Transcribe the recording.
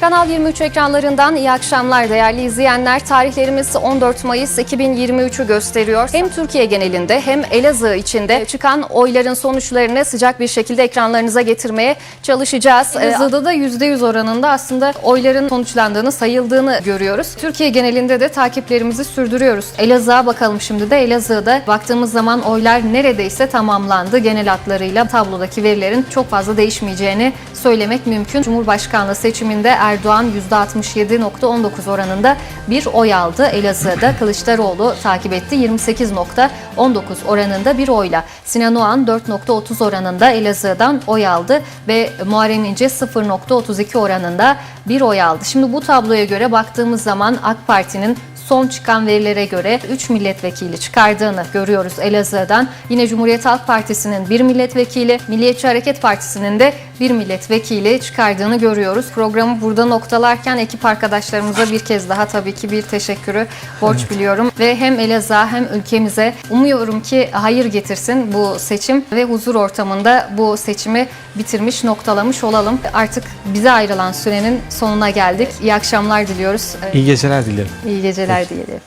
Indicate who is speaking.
Speaker 1: Kanal 23 ekranlarından iyi akşamlar değerli izleyenler. Tarihlerimiz 14 Mayıs 2023'ü gösteriyor. Hem Türkiye genelinde hem Elazığ içinde çıkan oyların sonuçlarını sıcak bir şekilde ekranlarınıza getirmeye çalışacağız. Elazığ'da da %100 oranında aslında oyların sonuçlandığını, sayıldığını görüyoruz. Türkiye genelinde de takiplerimizi sürdürüyoruz. Elazığ'a bakalım şimdi de. Elazığ'da baktığımız zaman oylar neredeyse tamamlandı. Genel hatlarıyla tablodaki verilerin çok fazla değişmeyeceğini söylemek mümkün. Cumhurbaşkanlığı seçiminde Erdoğan %67.19 oranında bir oy aldı. Elazığ'da Kılıçdaroğlu takip etti. 28.19 oranında bir oyla. Sinan Oğan 4.30 oranında Elazığ'dan oy aldı ve Muharrem İnce 0.32 oranında bir oy aldı. Şimdi bu tabloya göre baktığımız zaman AK Parti'nin son çıkan verilere göre 3 milletvekili çıkardığını görüyoruz Elazığ'dan. Yine Cumhuriyet Halk Partisi'nin bir milletvekili, Milliyetçi Hareket Partisi'nin de bir milletvekili çıkardığını görüyoruz. Programı burada noktalarken ekip arkadaşlarımıza bir kez daha tabii ki bir teşekkürü borç biliyorum. Ve hem Elazığ'a hem ülkemize umuyorum ki hayır getirsin bu seçim ve huzur ortamında bu seçimi bitirmiş, noktalamış olalım. Artık bize ayrılan sürenin sonuna geldik. İyi akşamlar diliyoruz.
Speaker 2: İyi geceler dilerim.
Speaker 1: İyi geceler diyelim.